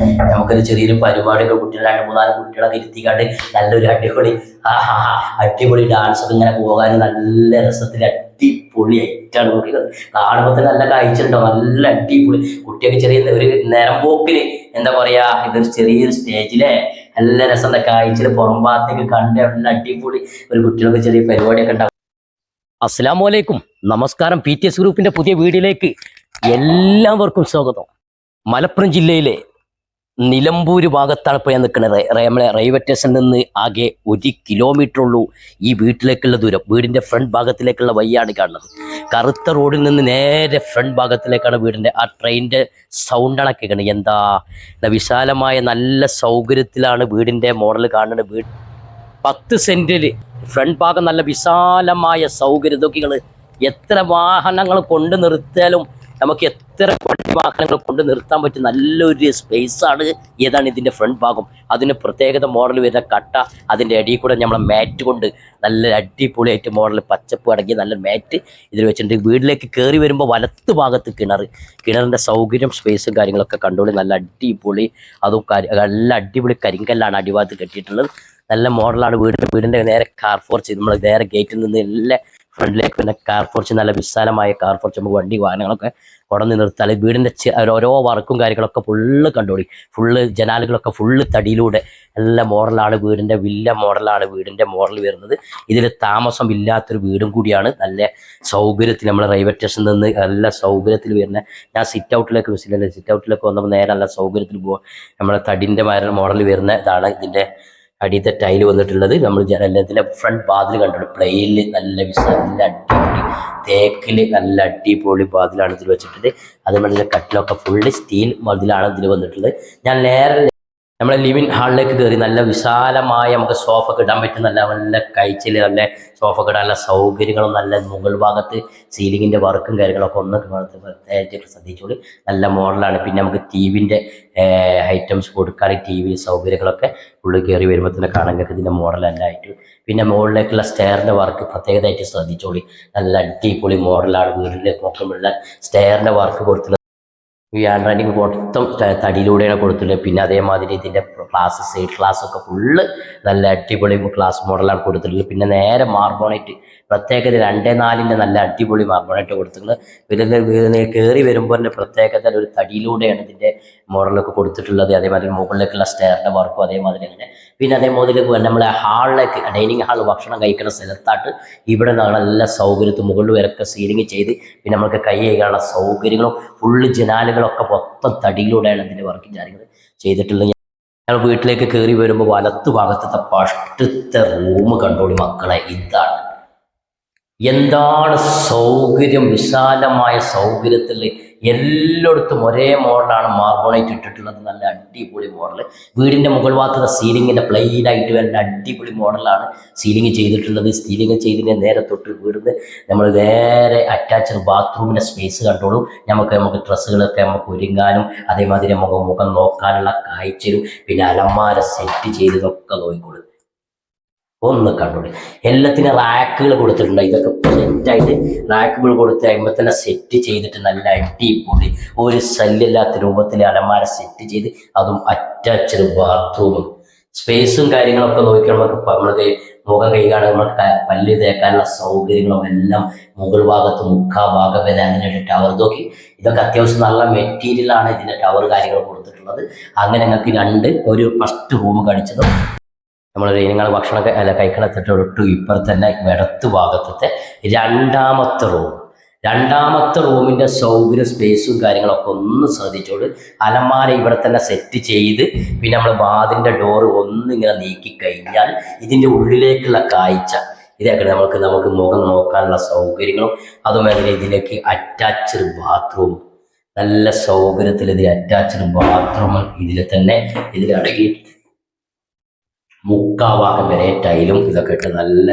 നമുക്കൊരു ചെറിയൊരു പരിപാടിയൊക്കെ കുട്ടികൾ രണ്ട് മൂന്നാൽ കുട്ടികളൊക്കെ ഇരുത്തിക്കാണ്ട് നല്ലൊരു അടിപൊളി ആ ഹാ ഹാ അടിപൊളി ഡാൻസ് ഒക്കെ ഇങ്ങനെ പോകാൻ നല്ല രസത്തിൽ അടിപൊളി ആയിട്ടാണ് കുട്ടികൾ കാണുമ്പോൾ തന്നെ നല്ല കാഴ്ച ഉണ്ടോ? നല്ല അടിപൊളി. കുട്ടിയൊക്കെ ചെറിയ ഒരു നേരം പോക്കിന് എന്താ പറയാ ഇതൊരു ചെറിയൊരു സ്റ്റേജിലെ നല്ല രസം. കാഴ്ചയിൽ പുറം ഭാഗത്തേക്ക് കണ്ട് നല്ല അടിപൊളി ഒരു കുട്ടികൾക്ക് ചെറിയ പരിപാടിയൊക്കെ ഉണ്ടാവും. അസ്സാം വലൈക്കും നമസ്കാരം. പി ടി എസ് ഗ്രൂപ്പിന്റെ പുതിയ വീഡിയോയിലേക്ക് എല്ലാവർക്കും സ്വാഗതം. മലപ്പുറം ജില്ലയിലെ നിലമ്പൂര് ഭാഗത്താണ് ഇപ്പോൾ ഞാൻ നിൽക്കുന്നത് നമ്മളെ റെയിൽവേ സ്റ്റേഷനിൽ നിന്ന് ആകെ ഒരു കിലോമീറ്റർ ഉള്ളൂ ഈ വീട്ടിലേക്കുള്ള ദൂരം. വീടിന്റെ ഫ്രണ്ട് ഭാഗത്തിലേക്കുള്ള വഴിയാണ് കാണുന്നത്. കറുത്ത റോഡിൽ നിന്ന് നേരെ ഫ്രണ്ട് ഭാഗത്തിലേക്കാണ് വീടിന്റെ ആ ട്രെയിനിന്റെ സൗണ്ടാണ് കേൾക്കുന്നത് എന്താ? വിശാലമായ നല്ല സൗകര്യത്തിലാണ് വീടിന്റെ മോഡൽ കാണുന്നത്. വീട് പത്ത് സെന്റിൽ ഫ്രണ്ട് ഭാഗം നല്ല വിശാലമായ സൗകര്യം. എത്ര വാഹനങ്ങൾ കൊണ്ട് നിർത്തിയാലും നമുക്ക് എത്ര വണ്ടി വാഹനങ്ങൾ കൊണ്ട് നിർത്താൻ പറ്റും നല്ലൊരു സ്പേസാണ് ഏതാണ് ഇതിന്റെ ഫ്രണ്ട് ഭാഗം. അതിന് പ്രത്യേകത മോഡൽ വരുന്ന കട്ട അതിന്റെ അടിയിൽ കൂടെ നമ്മളെ മാറ്റ് കൊണ്ട് നല്ല അടിപൊളിയായിട്ട് മോഡൽ പച്ചപ്പ് അടങ്ങിയ നല്ല മാറ്റ് ഇതിൽ വെച്ചിട്ടുണ്ട്. വീട്ടിലേക്ക് കയറി വരുമ്പോൾ വലത്ത് ഭാഗത്ത് കിണർ. കിണറിന്റെ സൗകര്യം സ്പേസും കാര്യങ്ങളൊക്കെ കണ്ടോളി. നല്ല അടിപൊളി. അതും നല്ല അടിപൊളി കരിങ്കല്ലാണ് അടിഭാഗത്ത് കെട്ടിയിട്ടുള്ളത്. നല്ല മോഡലാണ് വീടിന്റെ വീടിന്റെ നേരെ കാർ ഫോർച്ച് നമ്മൾ നേരെ ഗേറ്റിൽ നിന്ന് എല്ലാം ഫ്രണ്ടിലേക്ക് പിന്നെ കാർ ഫോർച്ച് നല്ല വിശാലമായ കാർ ഫോർച്ച് നമുക്ക് വണ്ടി വാഹനങ്ങളൊക്കെ കൊടന്ന് നിർത്താൽ വീടിന്റെ ഓരോ വർക്കും കാര്യങ്ങളൊക്കെ ഫുള്ള് കണ്ടുപിടി. ഫുള്ള് ജനാലുകളൊക്കെ ഫുള്ള് തടിയിലൂടെ. നല്ല മോഡലാണ് വീടിന്റെ വില്ല മോഡലാണ് വീടിന്റെ മോഡൽ വരുന്നത്. ഇതിൽ താമസം ഇല്ലാത്തൊരു വീടും കൂടിയാണ്. നല്ല സൗകര്യത്തിൽ നമ്മൾ റെയിൽവേ സ്റ്റേഷനിൽ നിന്ന് നല്ല സൗകര്യത്തിൽ വരുന്ന ഞാൻ സിറ്റ് ഔട്ടിലേക്ക് വിസിലല്ലേ സിറ്റ് ഔട്ടിലേക്ക് വന്നപ്പോൾ നേരെ നല്ല സൗകര്യത്തിൽ പോകാം നമ്മളെ തടിന്റെ മോഡൽ വരുന്ന ഇതാണ് ഇതിന്റെ അടിയത്തെ ടൈൽ വന്നിട്ടുള്ളത്. നമ്മൾ ജനലത്തിലെ ഫ്രണ്ട് ബാതിൽ കണ്ടു പ്ലെയിനിൽ നല്ല വിശ നല്ല അടിപൊളി തേക്കിൽ നല്ല അടിപൊളി ബാതിലാണ് ഇതിൽ വെച്ചിട്ടുണ്ട്. അതുപോലെ തന്നെ കട്ടിലൊക്കെ ഫുള്ള് സ്റ്റീൽ മതിലാണ് ഇതിൽ വന്നിട്ടുള്ളത്. ഞാൻ നേരെ നമ്മളെ ലിവിൻ ഹാളിലേക്ക് കയറി നല്ല വിശാലമായ നമുക്ക് സോഫ ഒക്കെ ഇടാൻ പറ്റും. നല്ല നല്ല കഴിച്ചിൽ നല്ല സോഫ ഇടാൻ നല്ല സൗകര്യങ്ങളും നല്ല മുകൾ ഭാഗത്ത് സീലിങ്ങിന്റെ വർക്കും കാര്യങ്ങളൊക്കെ ഒന്ന് പ്രത്യേകിച്ച് ശ്രദ്ധിച്ചോളി. നല്ല മോഡലാണ്. പിന്നെ നമുക്ക് ടി വിന്റെ ഐറ്റംസ് കൊടുക്കാൻ ടി വി സൗകര്യങ്ങളൊക്കെ ഉള്ളിൽ കയറി വരുമ്പോൾ തന്നെ കാണാൻ കഴിയും. ഇതിന്റെ മോഡലല്ല ആയിട്ട്. പിന്നെ മുകളിലേക്കുള്ള സ്റ്റെയറിന്റെ വർക്ക് പ്രത്യേകതയായിട്ട് ശ്രദ്ധിച്ചോളി. നല്ല അടിപൊളി മോഡലാണ്. വീടിന്റെ മൊത്തമുള്ള സ്റ്റെയറിന്റെ വർക്ക് കൊടുത്തിട്ടുള്ളത് ഈ റൈറ്റിംഗ് മൊത്തം തടിയിലൂടെയാണ് കൊടുത്തിട്ടുള്ളത്. പിന്നെ അതേമാതിരി ഇതിന്റെ ക്ലാസ് സൈഡ് ക്ലാസ് ഒക്കെ ഫുള്ള് നല്ല അടിപൊളി ക്ലാസ് മോഡലാണ് കൊടുത്തിട്ടുള്ളത്. പിന്നെ നേരെ മാർബോണേറ്റ് പ്രത്യേകത രണ്ടേ നാലിന്റെ നല്ല അടിപൊളി മാർബോണേറ്റ് കൊടുത്തിട്ടുള്ളത്. പിന്നെ കയറി വരുമ്പോൾ തന്നെ പ്രത്യേകത ഒരു തടിയിലൂടെയാണ് ഇതിന്റെ മോഡലൊക്കെ കൊടുത്തിട്ടുള്ളത്. അതേമാതിരി മുകളിലേക്കുള്ള സ്റ്റെയറിന്റെ വർക്കും അതേമാതിരി തന്നെ പിന്നെ അതേമാതിരി നമ്മളെ ഹാളിലേക്ക് ഡൈനിങ് ഹാൾ ഭക്ഷണം കഴിക്കുന്ന സ്ഥലത്തായിട്ട് ഇവിടെ നല്ല സൗകര്യത്തിൽ മുകളിൽ വരൊക്കെ സീലിംഗ് ചെയ്ത് പിന്നെ നമുക്ക് കൈ കഴുകാനുള്ള സൗകര്യങ്ങളും ഫുള്ള് ജനാലുകളൊക്കെ മൊത്തം തടിയിലൂടെയാണ് ഇതിന്റെ വർക്കും കാര്യങ്ങൾ ചെയ്തിട്ടുള്ളത്. ഞങ്ങൾ വീട്ടിലേക്ക് കയറി വരുമ്പോൾ വലത്ത് ഭാഗത്തെ ഫസ്റ്റത്തെ റൂം കണ്ടോളി മക്കളെ. ഇതാണ് എന്താണ് സൗകര്യം വിശാലമായ സൗകര്യത്തിൽ എല്ലായിടത്തും ഒരേ മോഡലാണ് മാർബോണൈറ്റ് ഇട്ടിട്ടുള്ളത്. നല്ല അടിപൊളി മോഡൽ വീടിന്റെ മുകൾ ഭാഗത്ത് സീലിങ്ങിന്റെ പ്ലെയിൻ ആയിട്ട് വരുന്ന അടിപൊളി മോഡലാണ് സീലിംഗ് ചെയ്തിട്ടുള്ളത്. സീലിംഗ് ചെയ്തിന്റെ നേരെ തൊട്ട് വീടുന്ന് നമ്മൾ നേരെ അറ്റാച്ച്ഡ് ബാത്റൂമിന്റെ സ്പേസ് കണ്ടോളൂ. നമുക്ക് നമുക്ക് ഡ്രസ്സുകളൊക്കെ നമുക്ക് ഒരുങ്ങാനും അതേമാതിരി നമുക്ക് മുഖം നോക്കാനുള്ള കാഴ്ചയും പിന്നെ അലമാര സെറ്റ് ചെയ്തതൊക്കെ നോക്കിക്കോളൂ ഒന്ന് കണ്ടുപിടി എല്ലാത്തിനും റാക്കുകൾ കൊടുത്തിട്ടുണ്ട്. ഇതൊക്കെ സെറ്റായിട്ട് റാക്കുകൾ കൊടുത്ത് കഴിയുമ്പോൾ തന്നെ സെറ്റ് ചെയ്തിട്ട് നല്ല അടിപൊളി ഒരു ശല്യമില്ലാത്ത രൂപത്തിൽ അലമാര സെറ്റ് ചെയ്ത് അതും അറ്റാച്ച്ഡ് ബാത്റൂമും സ്പേസും കാര്യങ്ങളൊക്കെ നോക്കിയാൽ നമുക്ക് നമ്മളത് മുഖം കൈകാണ് നമുക്ക് ക- പല്ല് തേക്കാനുള്ള സൗകര്യങ്ങളും എല്ലാം മുകൾ ഭാഗത്ത് മുക്കാ ഭാഗം വരെ അതിനൊരു ടവർ നോക്കി ഇതൊക്കെ അത്യാവശ്യം നല്ല മെറ്റീരിയലാണ് ഇതിന്റെ ടവർ കാര്യങ്ങൾ കൊടുത്തിട്ടുള്ളത്. അങ്ങനെ ഞങ്ങൾക്ക് രണ്ട് ഒരു ഫസ്റ്റ് റൂം കാണിച്ചതും നമ്മൾ നിങ്ങൾ ഭക്ഷണം അല്ല കഴിക്കണത്തിട്ട് ഒട്ടു ഇപ്പുറത്ത് തന്നെ ഇടത്ത് ഭാഗത്തത്തെ രണ്ടാമത്തെ റൂം രണ്ടാമത്തെ റൂമിന്റെ സൗകര്യ സ്പേസും കാര്യങ്ങളൊക്കെ ഒന്ന് ശ്രദ്ധിച്ചോട് അലമാര ഇവിടെ തന്നെ സെറ്റ് ചെയ്ത് പിന്നെ നമ്മൾ ബാതിന്റെ ഡോറ് ഒന്നിങ്ങനെ നീക്കി കഴിഞ്ഞാൽ ഇതിന്റെ ഉള്ളിലേക്കുള്ള കാഴ്ച. ഇതൊക്കെ നമുക്ക് നമുക്ക് മുഖം നോക്കാനുള്ള സൗകര്യങ്ങളും അതുമാതിരി ഇതിലേക്ക് അറ്റാച്ച്ഡ് ബാത്റൂം നല്ല സൗകര്യത്തിൽ ഇതിൽ അറ്റാച്ച്ഡ് ബാത്റൂം ഇതിൽ തന്നെ ഇതിൽ മുക്കാഭാഗം വരെ ടൈലും ഇതൊക്കെ ഇട്ട് നല്ല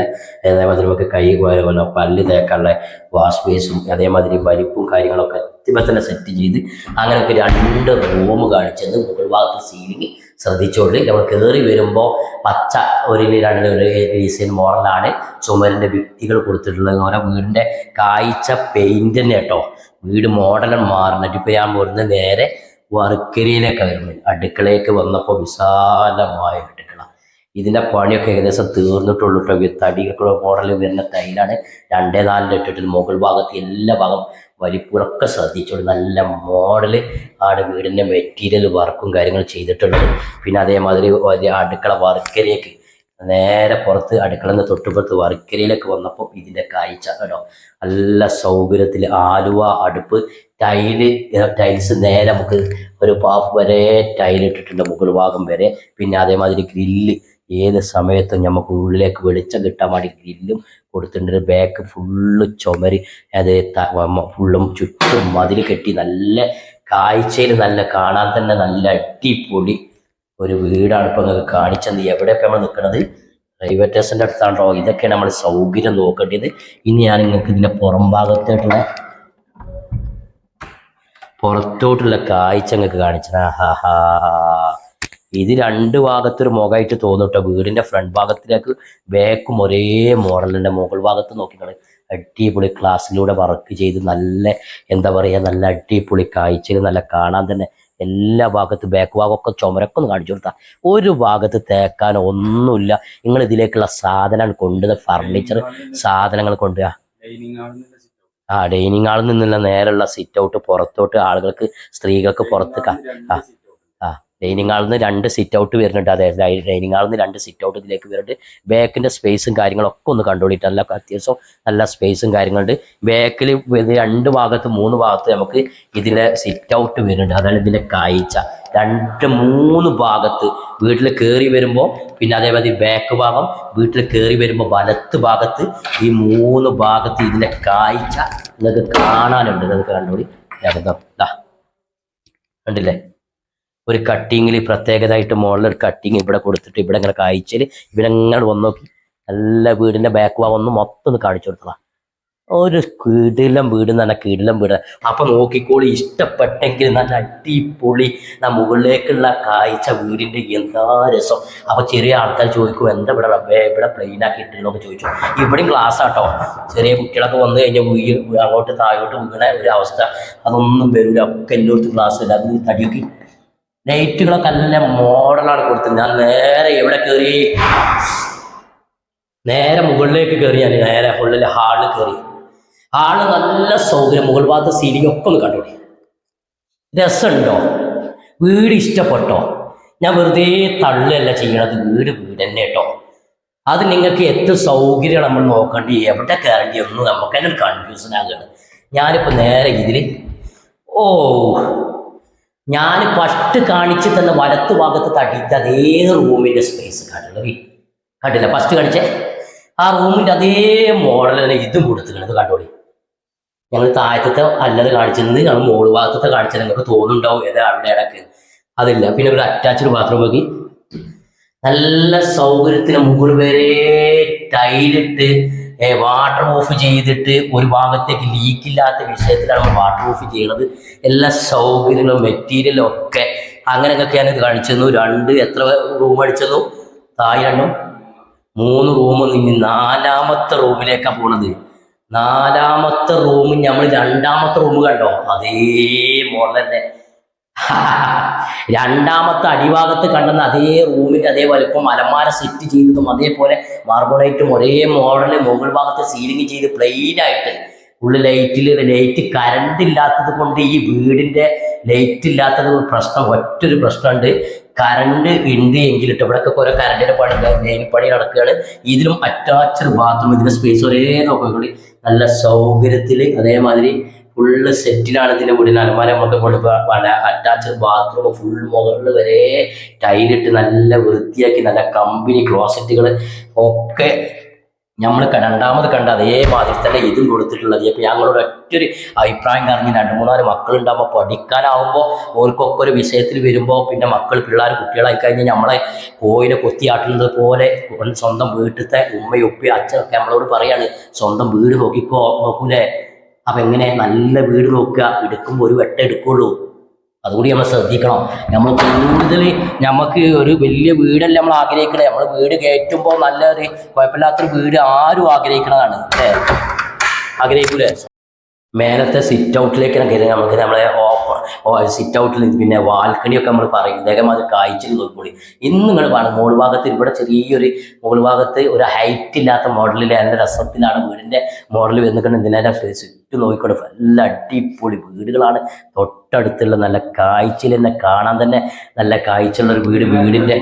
അതേമാതിരി നമുക്ക് കൈ പോലെ പല്ല് തേക്കാനുള്ള വാഷ് ബേസും അതേമാതിരി വലിപ്പും കാര്യങ്ങളൊക്കെ ഇപ്പം തന്നെ സെറ്റ് ചെയ്ത് അങ്ങനെയൊക്കെ രണ്ട് റൂം കാണിച്ചത് മുകൾ ഭാഗത്ത് സീലിംഗ് ശ്രദ്ധിച്ചോളി. നമ്മൾ കയറി വരുമ്പോൾ പച്ച ഒരു രണ്ട് ഒരു ഡിസൈൻ മോഡലാണ് ചുമലിന്റെ ഭിത്തികൾ കൊടുത്തിട്ടുള്ളത്. ഓരോ വീടിന്റെ കാഴ്ച പെയിന്റ് തന്നെ കേട്ടോ. വീട് മോഡലും മാറുന്നുണ്ട് ഇപ്പോൾ ഞാൻ പോരുന്നത് നേരെ വർക്കരിയിലേക്ക് വരുന്നത് അടുക്കളയിലേക്ക് വന്നപ്പോൾ വിശാലമായ ഇതിന്റെ പണിയൊക്കെ ഏകദേശം തീർന്നിട്ടുള്ളൂ കേട്ടോ തടിയൊക്കെ മോഡൽ വരുന്ന ടൈലാണ് രണ്ടേ നാല് ഇട്ടിട്ട് മുകൾ ഭാഗത്ത് എല്ലാ ഭാഗം വലിപ്പുറൊക്കെ ശ്രദ്ധിച്ചോളൂ. നല്ല മോഡൽ ആണ് വീടിന്റെ മെറ്റീരിയൽ വർക്കും കാര്യങ്ങൾ ചെയ്തിട്ടുള്ളത്. പിന്നെ അതേമാതിരി അടുക്കള വർക്കരയൊക്കെ നേരെ പുറത്ത് അടുക്കളന്ന് തൊട്ടുപുറത്ത് വർക്കരയിലേക്ക് വന്നപ്പോൾ ഇതിന്റെ കാഴ്ച കേട്ടോ നല്ല സൗകര്യത്തിൽ ആലുവ അടുപ്പ് ടൈൽ ടൈൽസ് നേരെ നമുക്ക് ഒരു പാഫ് വരെ ടൈൽ ഇട്ടിട്ടുണ്ട് മുകൾ ഭാഗം വരെ. പിന്നെ അതേമാതിരി ഗ്രില്ല് ഏത് സമയത്തും നമുക്ക് ഉള്ളിലേക്ക് വെളിച്ചം കിട്ടാൻ വേണ്ടി ഗ്രില്ലും കൊടുത്തിട്ടുണ്ട്. ബാക്ക് ഫുള്ള് ചുമരി അത് ഫുള്ളും ചുറ്റും മതിൽ കെട്ടി നല്ല കാഴ്ചയിൽ നല്ല കാണാൻ തന്നെ നല്ല അടിപൊളി ഒരു വീടാണ് ഇപ്പൊ നിങ്ങൾക്ക് കാണിച്ചത്. എവിടെ ഇപ്പൊ നമ്മൾ നിൽക്കുന്നത് റെയിൽവേ സ്റ്റേഷന്റെ അടുത്താണോ ഇതൊക്കെയാണ് നമ്മൾ സൗകര്യം നോക്കേണ്ടത്. ഇനി ഞാൻ നിങ്ങൾക്ക് ഇതിന്റെ പുറം ഭാഗത്തായിട്ടുള്ള പുറത്തോട്ടുള്ള കാഴ്ച നിങ്ങൾക്ക് കാണിച്ചത്. ആഹാ ഇത് രണ്ട് ഭാഗത്തൊരു മുഖമായിട്ട് തോന്നുട്ടോ. വീടിന്റെ ഫ്രണ്ട് ഭാഗത്തിലേക്ക് ബാക്കും ഒരേ മോഡലിന്റെ മുകൾ ഭാഗത്ത് നോക്കിക്കൾ അടിപൊളി ക്ലാസ്സിലൂടെ വർക്ക് ചെയ്ത് നല്ല എന്താ പറയുക നല്ല അടിപൊളി കാഴ്ചയിൽ നല്ല കാണാൻ തന്നെ എല്ലാ ഭാഗത്ത് ബാക്ക് ഭാഗമൊക്കെ ചുമരൊക്കെ ഒന്ന് കാണിച്ചു കൊടുത്താൽ ഒരു ഭാഗത്ത് തേക്കാൻ ഒന്നുമില്ല. നിങ്ങൾ ഇതിലേക്കുള്ള സാധനം കൊണ്ടുവന്ന ഫർണിച്ചർ സാധനങ്ങൾ ഹാളിൽ ആ. ഡൈനിങ് ഹാളിൽ നിന്നുള്ള നേരെയുള്ള സിറ്റ് ഔട്ട് പുറത്തോട്ട് ആളുകൾക്ക് സ്ത്രീകൾക്ക് പുറത്ത് ആ. ഡൈനിങ് ഹാളിൽ നിന്ന് രണ്ട് സിറ്റ് ഔട്ട് വരുന്നുണ്ട്. അതായത് ഡൈനിങ് ഹാളിൽ നിന്ന് രണ്ട് സിറ്റ് ഔട്ട് ഇതിലേക്ക് വരുന്നുണ്ട്. ബാക്കിന്റെ സ്പേസും കാര്യങ്ങളൊക്കെ ഒന്ന് കണ്ടുപിടിയിട്ട് നല്ല അത്യാവശ്യം നല്ല സ്പേസും കാര്യങ്ങളുണ്ട്. ബാക്കിൽ രണ്ട് ഭാഗത്ത് മൂന്ന് ഭാഗത്ത് നമുക്ക് ഇതിലെ സിറ്റ് ഔട്ട് വരുന്നുണ്ട്. അതാണ് ഇതിന്റെ കാഴ്ച. രണ്ട് മൂന്ന് ഭാഗത്ത് വീട്ടിൽ കയറി വരുമ്പോൾ പിന്നെ അതേപോലെ ബാക്ക് ഭാഗം വീട്ടിൽ കയറി വരുമ്പോൾ വലത്ത് ഭാഗത്ത് ഈ മൂന്ന് ഭാഗത്ത് ഇതിന്റെ കാഴ്ച നിങ്ങൾക്ക് കാണാനുണ്ട്. നിങ്ങൾക്ക് കണ്ടുപിടി. കണ്ടില്ലേ? ഒരു കട്ടിങ്ങിൽ പ്രത്യേകതയായിട്ട് മുകളിൽ ഒരു കട്ടിങ് ഇവിടെ കൊടുത്തിട്ട് ഇവിടെ ഇങ്ങനെ കാഴ്ചയിൽ ഇവിടെ ഇങ്ങനെ വന്ന് നോക്കി. നല്ല വീടിന്റെ ബാക്ക് വാ ഒന്ന് മൊത്തം ഒന്ന് കാണിച്ചു കൊടുത്തതാ. ഒരു കീടിലം വീട് എന്ന് പറഞ്ഞാൽ കീടിലം വീട്. അപ്പൊ നോക്കിക്കോളി ഇഷ്ടപ്പെട്ടെങ്കിൽ നല്ല അടിപൊളി നാ മുകളിലേക്കുള്ള കാഴ്ച വീടിന്റെ എന്താ രസം. അപ്പൊ ചെറിയ ആൾക്കാർ ചോദിക്കും എന്താ ഇവിടെ റബ്ബേ ഇവിടെ പ്ലെയിൻ ആക്കി ഇട്ടിരുന്നൊക്കെ ചോദിച്ചു. ഇവിടെയും ക്ലാസ് ആട്ടോ. ചെറിയ കുട്ടികളൊക്കെ വന്നു കഴിഞ്ഞാൽ അങ്ങോട്ട് താഴോട്ട് വീണ ഒരു അവസ്ഥ. അതൊന്നും വരില്ല ഒക്കെ എല്ലായിടത്തും ക്ലാസ് ഇല്ല. അത് തടിയൊക്കെ ലൈറ്റുകളൊക്കെ നല്ല മോഡലാണ് കൊടുത്തത് ഞാൻ നേരെ എവിടെ കയറി നേരെ മുകളിലേക്ക് കയറി ഞാൻ നേരെ ഉള്ളിൽ ഹാളിൽ കയറി ഹാൾ നല്ല സൗകര്യം മുകൾ ഭാഗത്ത് സീലിംഗ് ഒക്കെ ഒന്ന് കണ്ടുപിടി രസമുണ്ടോ? വീട് ഇഷ്ടപ്പെട്ടോ? ഞാൻ വെറുതെ തള്ളല്ല ചെയ്യണത് വീട് വീട് തന്നെ കേട്ടോ അത് നിങ്ങൾക്ക് എത്ര സൗകര്യം നമ്മൾ നോക്കേണ്ടി എവിടെ കയറേണ്ടി ഒന്നും നമുക്ക് തന്നെ കൺഫ്യൂഷൻ ആകുകയാണ് ഞാനിപ്പോൾ നേരെ ഇതിൽ ഓ ഞാൻ ഫസ്റ്റ് കാണിച്ച് തന്ന വലത്തു ഭാഗത്ത് തട്ടിയിട്ട് അതേ റൂമിന്റെ സ്പേസ് കണ്ടില്ല? കണ്ടില്ല? ഫസ്റ്റ് കാണിച്ചേ? ആ റൂമിന്റെ അതേ മോഡൽ തന്നെ ഇതും കൊടുത്തിട്ടുണ്ട് കണ്ടോളി. ഞങ്ങൾ താഴത്തെ അല്ലത് കാണിച്ചിരുന്നത് ഞങ്ങൾ മോൾ ഭാഗത്തെ കാണിച്ചത് നിങ്ങൾക്ക് തോന്നുന്നുണ്ടാവും. ഏതാ അവിടെ ഇടയ്ക്ക്? അതില്ല. പിന്നെ ഒരു അറ്റാച്ച്ഡ് ബാത്റൂം നോക്കി. നല്ല സൗകര്യത്തിന് മുകൾ വരെ ടൈലിട്ട് വാട്ടർ ഓഫ് ചെയ്തിട്ട് ഒരു ഭാഗത്തേക്ക് ലീക്കില്ലാത്ത വിഷയത്തിലാണ് നമ്മൾ വാട്ടർ ഓഫ് ചെയ്യുന്നത് എല്ലാ സൗകര്യങ്ങളും മെറ്റീരിയലും ഒക്കെ. അങ്ങനെയൊക്കെ ഇത് കാണിച്ചു രണ്ട് എത്ര റൂം അടിച്ചതു? താഴെ രണ്ടും. മൂന്ന് റൂം നിന്ന് നാലാമത്തെ റൂമിലേക്കാണ് പോണത്. നാലാമത്തെ റൂം നമ്മൾ രണ്ടാമത്തെ റൂം കണ്ടോ? അതേ മോഡൽ തന്നെ. രണ്ടാമത്തെ അടിഭാഗത്ത് കണ്ടെന്ന അതേ റൂമിന്റെ അതേ വലുപ്പം അലമാര സെറ്റ് ചെയ്തതും അതേപോലെ മാർബോണൈറ്റും ഒരേ മോഡൽ മുകൾ ഭാഗത്ത് സീലിംഗ് ചെയ്ത് പ്ലെയിൻ ആയിട്ട് ഉള്ളിൽ ലൈറ്റിൽ ലൈറ്റ് കറണ്ട് ഇല്ലാത്തത് കൊണ്ട് ഈ വീടിന്റെ ലൈറ്റ് ഇല്ലാത്തത് പ്രശ്നം ഒറ്റൊരു പ്രശ്നമുണ്ട്. കറണ്ട് ഉണ്ട് എങ്കിലിട്ട് ഇവിടെയൊക്കെ കുറെ കറണ്ടിന്റെ പണി മെയിൻ പണി നടക്കുകയാണ്. ഇതിലും അറ്റാച്ച്ഡ് ബാത്റൂം ഇതിന്റെ സ്പേസ് ഒരേ നോക്കിക്കൂടി നല്ല സൗകര്യത്തിൽ അതേമാതിരി ഫുള്ള് സെറ്റിലാണ് ഇതിന്റെ വീടിന് അലമാര നമുക്ക് കൊണ്ട് അറ്റാച്ച്ഡ് ബാത്റൂം ഫുൾ മുകളിൽ വരെ ടൈലിട്ട് നല്ല വൃത്തിയാക്കി നല്ല കമ്പനി ക്ലോസറ്റുകൾ ഒക്കെ നമ്മൾ രണ്ടാമത് കണ്ട അതേമാതിരി തന്നെ ഇതും കൊടുത്തിട്ടുള്ളത്. അപ്പൊ ഞങ്ങളോട് ഒറ്റൊരു അഭിപ്രായം കാരണം രണ്ട് മൂന്നാൽ മക്കളുണ്ടാകുമ്പോൾ പഠിക്കാനാവുമ്പോൾ ഓർക്കൊക്കെ ഒരു വിഷയത്തിൽ വരുമ്പോൾ പിന്നെ മക്കൾ പിള്ളേർ കുട്ടികളായി കഴിഞ്ഞാൽ നമ്മളെ കോയിനെ കൊത്തിയാട്ടുന്നത് പോലെ സ്വന്തം വീട്ടിലത്തെ ഉമ്മയും ഉപ്പയും അച്ഛനൊക്കെ നമ്മളോട് പറയാണ് സ്വന്തം വീട് നോക്കിക്കോ നോക്കൂലേ അപ്പൊ എങ്ങനെ നല്ല വീട് നോക്കുക എടുക്കുമ്പോൾ ഒരു വെട്ട എടുക്കുള്ളൂ. അതുകൂടി നമ്മൾ ശ്രദ്ധിക്കണം. നമ്മൾ കൂടുതൽ നമുക്ക് ഒരു വലിയ വീടല്ല നമ്മൾ ആഗ്രഹിക്കണേ. നമ്മൾ വീട് കയറ്റുമ്പോൾ നല്ലൊരു കുഴപ്പമില്ലാത്തൊരു വീട് ആരും ആഗ്രഹിക്കണതാണ്. അല്ലേ? ആഗ്രഹിക്കൂലേ? മേലത്തെ സിറ്റ് ഔട്ടിലേക്ക് നമുക്ക് നമ്മളെ സിറ്റ് ഔട്ടിൽ പിന്നെ വാൽക്കണിയൊക്കെ നമ്മൾ പറയും. ഇദ്ദേഹം അത് കാഴ്ചയിൽ നോക്കിക്കോളി. ഇന്ന് നിങ്ങൾ കാണും മോൾ ഭാഗത്ത് ഇവിടെ ചെറിയൊരു മോൾ ഭാഗത്ത് ഒരു ഹൈറ്റ് ഇല്ലാത്ത മോഡലിൽ നല്ല രസത്തിലാണ് വീടിന്റെ മോഡൽ വന്നിട്ടുണ്ട് ഇതിനെ ചുറ്റും നോക്കിക്കോട്ടെ നല്ല അടിപൊളി വീടുകളാണ്. തൊട്ടടുത്തുള്ള നല്ല കാഴ്ചയിൽ തന്നെ കാണാൻ തന്നെ നല്ല കാഴ്ചയുള്ള ഒരു വീട് വീടിന്റെ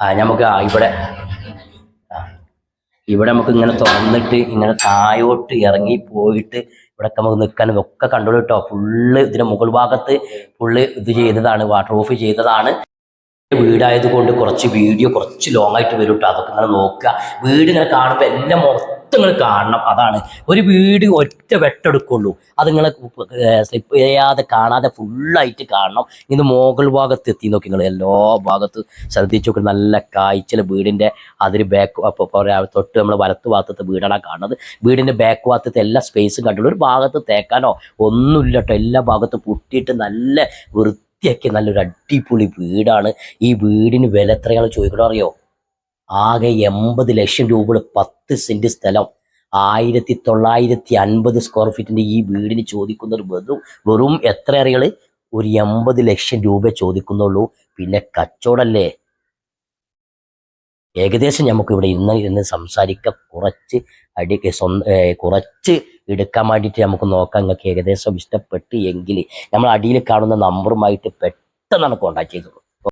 ആ നമുക്ക് ആ ഇവിടെ. ഇവിടെ നമുക്ക് ഇങ്ങനെ തുറന്നിട്ട് ഇങ്ങനെ താഴോട്ട് ഇറങ്ങി പോയിട്ട് ഇവിടെ നമുക്ക് നിൽക്കാനും ഒക്കെ കണ്ടോളൂ കേട്ടോ. ഫുള്ള് ഇതിന്റെ മുകൾ ഭാഗത്ത് ഫുള്ള് ഇത് ചെയ്തതാണ് വാട്ടർ ഓഫ് ചെയ്തതാണ്. വീടായത് കൊണ്ട് കുറച്ച് വീഡിയോ കുറച്ച് ലോങ് ആയിട്ട് വരും കേട്ടോ അതൊക്കെ ഇങ്ങനെ നോക്കുക. വീട് ഇങ്ങനെ കാണുമ്പോൾ എല്ലാം മൊത്തം നിങ്ങൾ കാണണം. അതാണ്. ഒരു വീട് ഒറ്റ വെട്ടെടുക്കുള്ളൂ. അത് നിങ്ങൾ സ്ലിപ്പ് ചെയ്യാതെ കാണാതെ ഫുള്ളായിട്ട് കാണണം. ഇന്ന് മോഗൾ ഭാഗത്ത് എത്തി. നോക്കി നിങ്ങൾ എല്ലാ ഭാഗത്ത് ശ്രദ്ധിച്ചു നോക്കി. നല്ല കാഴ്ച വീടിന്റെ അതിന് ബാക്ക് അപ്പോൾ തൊട്ട് നമ്മൾ വലത്ത് ഭാഗത്ത് വീടാണ് കാണുന്നത്. വീടിന്റെ ബാക്ക് ഭാഗത്ത് എല്ലാ സ്പേസും കണ്ടുള്ളൂ ഒരു ഭാഗത്ത് തേക്കാനോ ഒന്നുമില്ല കേട്ടോ. എല്ലാ ഭാഗത്തും പൊട്ടിയിട്ട് നല്ല വൃത്തിയാക്കിയ നല്ലൊരു അടിപൊളി വീടാണ്. ഈ വീടിന് വില എത്രയാണ് ചോദിക്കണോ അറിയോ? ആകെ എൺപത് ലക്ഷം രൂപയുടെ പത്ത് സെന്റ് സ്ഥലം. ആയിരത്തി തൊള്ളായിരത്തി അൻപത് സ്ക്വയർ ഫീറ്റിന്റെ ഈ വീടിന് ചോദിക്കുന്നത് വെറും വെറും എത്ര അറിയൾ? ഒരു എൺപത് ലക്ഷം രൂപ ചോദിക്കുന്നുള്ളൂ. പിന്നെ കച്ചവടല്ലേ? ഏകദേശം നമുക്ക് ഇവിടെ ഇന്ന് ഇരുന്ന് സംസാരിക്ക കുറച്ച് അടി കുറച്ച് എടുക്കാൻ വേണ്ടിയിട്ട് നമുക്ക് നോക്കാം. നിങ്ങൾക്ക് ഏകദേശം ഇഷ്ടപ്പെട്ട് എങ്കിൽ നമ്മൾ അടിയിൽ കാണുന്ന നമ്പറുമായിട്ട് പെട്ടെന്നാണ് കോൺടാക്ട് ചെയ്തോളൂ.